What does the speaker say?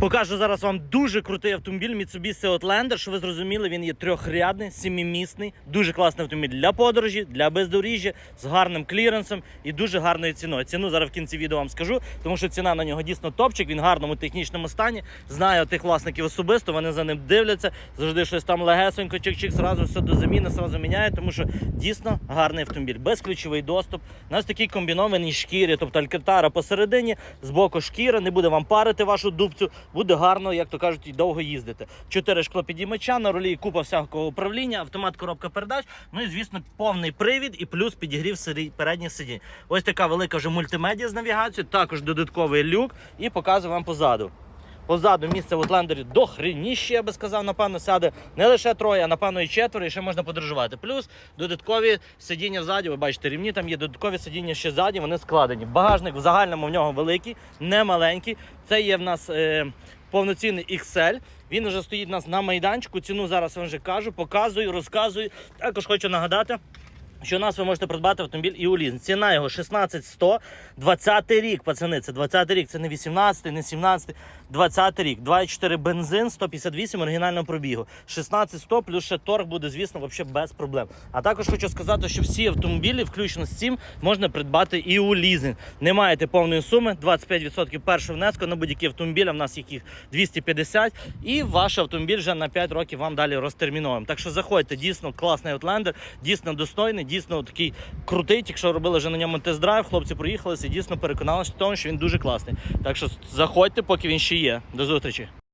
Покажу зараз вам дуже крутий автомобіль Mitsubishi Outlander, що ви зрозуміли, він є трьохрядний, семимісний, дуже класний автомобіль для подорожі, для бездоріжжя, з гарним кліренсом і дуже гарною ціною. Ціну зараз в кінці відео вам скажу, тому що ціна на нього дійсно топчик, він в гарному технічному стані. Знаю тих власників особисто, вони за ним дивляться, завжди щось там легесенько, чик-чик, зразу все до заміни, зразу міняє, тому що дійсно гарний автомобіль. Безключовий доступ. У нас такий комбінований шкірі, тобто алькантара посередині, збоку шкіра, не буде вам парити вашу дубцю, буде гарно, як то кажуть, і довго їздити. Чотири шклопідіймача, на рулі купа всякого управління, автомат коробка передач. Ну і звісно, повний привід і плюс підігрів передніх сидінь. Ось така велика вже мультимедіа з навігацією, також додатковий люк і показую вам позаду. Позаду місце в Отлендері дохреніще, я би сказав, напевно, сяде не лише троє, а напевно і четверо, і ще можна подорожувати. Плюс додаткові сидіння ззаді, ви бачите, рівні там є додаткові сидіння ще ззаді, вони складені. Багажник в загальному в нього великий, не маленький. Це є в нас е, повноцінний XL. Він вже стоїть у нас на майданчику. Ціну зараз вам вже кажу, показую, розказую. Також хочу нагадати. Що у нас ви можете придбати автомобіль і у лізинг. Ціна його 16100, 20 рік, пацани, це 20 рік, це не 18, не 17, 20 рік. 2,4 бензин, 158 оригінального пробігу. 16100 плюс ще торг буде, звісно, взагалі без проблем. А також хочу сказати, що всі автомобілі, включно з цим, можна придбати і у лізинг. Не маєте повної суми, 25% першого внеску на будь-які автомобілі, в нас їх їх 250, і ваш автомобіль вже на 5 років вам далі розтерміновуємо. Так що заходьте, дійсно класний Outlander, дійсно достойний, дійсно такий крутий. Якщо робили вже на ньому тест-драйв, хлопці проїхалися і дійсно переконалися в тому, що він дуже класний. Так що заходьте, поки він ще є. До зустрічі.